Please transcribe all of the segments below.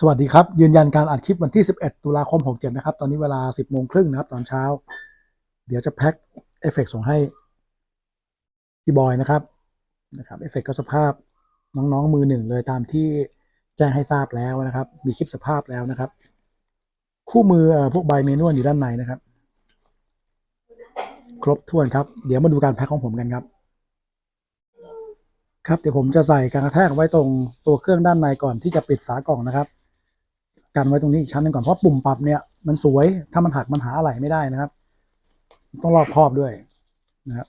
สวัสดีครับ ยืนยันการอัดคลิปวันที่ 11 ตุลาคม 67 นะครับ ตอนนี้เวลา 10โมงครึ่งนะครับ ตอนเช้า เดี๋ยวจะแพ็คเอฟเฟกต์ส่งให้พี่บอยนะครับนะครับเอฟเฟกต์ก็สภาพน้องๆมือหนึ่งเลยตามที่แจ้งให้ทราบแล้วนะครับ มีคลิปสภาพแล้วนะครับ คู่มือเอ่อพวกใบเมนวลอยู่ด้านในนะครับ ครบถ้วนครับ เดี๋ยวมาดูการแพ็คของผมกันครับ ครับเดี๋ยวผมจะใส่การกระแทกไว้ตรงตัวเครื่องด้านในก่อนที่จะปิดฝากล่องนะครับ กันไว้ตรงนี้อีกชั้นหนึงก่อนเพราะปุ่มปรับเนี่ยมันสวยถ้ามันหักมันหาอะไรไม่ได้นะครับ ต้องรอบครอบด้วยนะครับ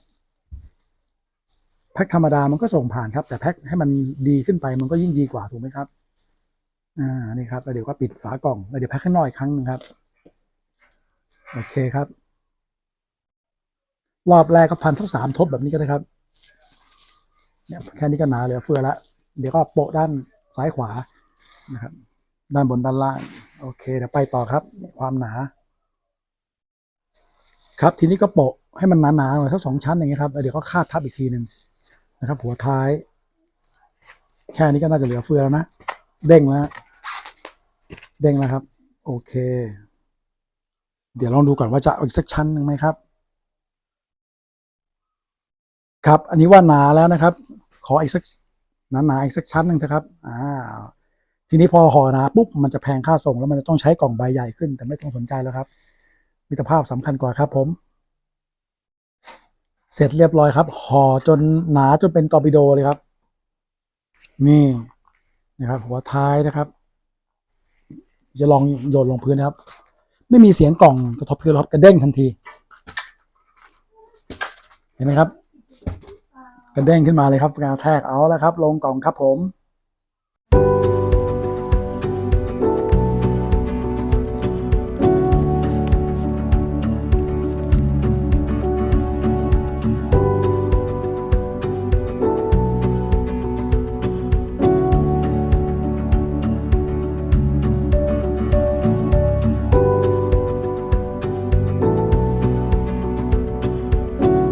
แพ็คธรรมดามันก็ส่งผ่านครับ แต่แพ็คให้มันดีขึ้นไปมันก็ยิ่งดีกว่าถูกไหมครับอ่านี่ครับแล้วเดี๋ยวก็ปิดฝากล่องแล้วเดี๋ยวแพ็คข้างนอกอีกครั้งหนึ่งครับโอเคครับ รอบแรกก็พันสักสามทบแบบนี้ก็ได้ครับเนี่ยแค่นี้ก็หนาเหลือเฟือละเดี๋ยวก็โปะด้านซ้ายขวานะครับ ด้านบนด้านล่าง โอเคเดี๋ยวไปต่อครับ ความหนา ครับทีนี้ก็โปะให้มันหนาๆหน่อยทั้งสองชั้นอย่างเงี้ยครับแล้วเดี๋ยวก็คาดทับอีกทีหนึ่งนะครับ หัวท้าย แค่นี้ก็น่าจะเหลือเฟือแล้วนะเด้งแล้วเด้งแล้วครับ โอเค เดี๋ยวลองดูก่อนว่าจะอาอีกสักชั้นหนึ่งไหมครับ ครับ อันนี้ว่าหนาแล้วนะครับ ขออีกสักหนาๆอีกสักชั้นหนึ่งนะครับ อ่า ทีนี้พอห่อหนาปุ๊บมันจะแพงค่าส่งแล้วมันจะต้องใช้กล่องใบใหญ่ขึ้น แต่ไม่ต้องสนใจแล้วครับ มิตรภาพสำคัญกว่าครับผม เสร็จเรียบร้อยครับห่อจนหนาจนเป็นตอร์ปิโดเลยครับ นี่นะครับ หัวท้ายนะครับ จะลองโยนลงพื้นนะครับ ไม่มีเสียงกล่องกระทบพื้นหรอกกระเด้งทันที เห็นไหมครับกระเด้งขึ้นมาเลยครับกระแทกเอาแล้วครับ ลงกล่องครับผม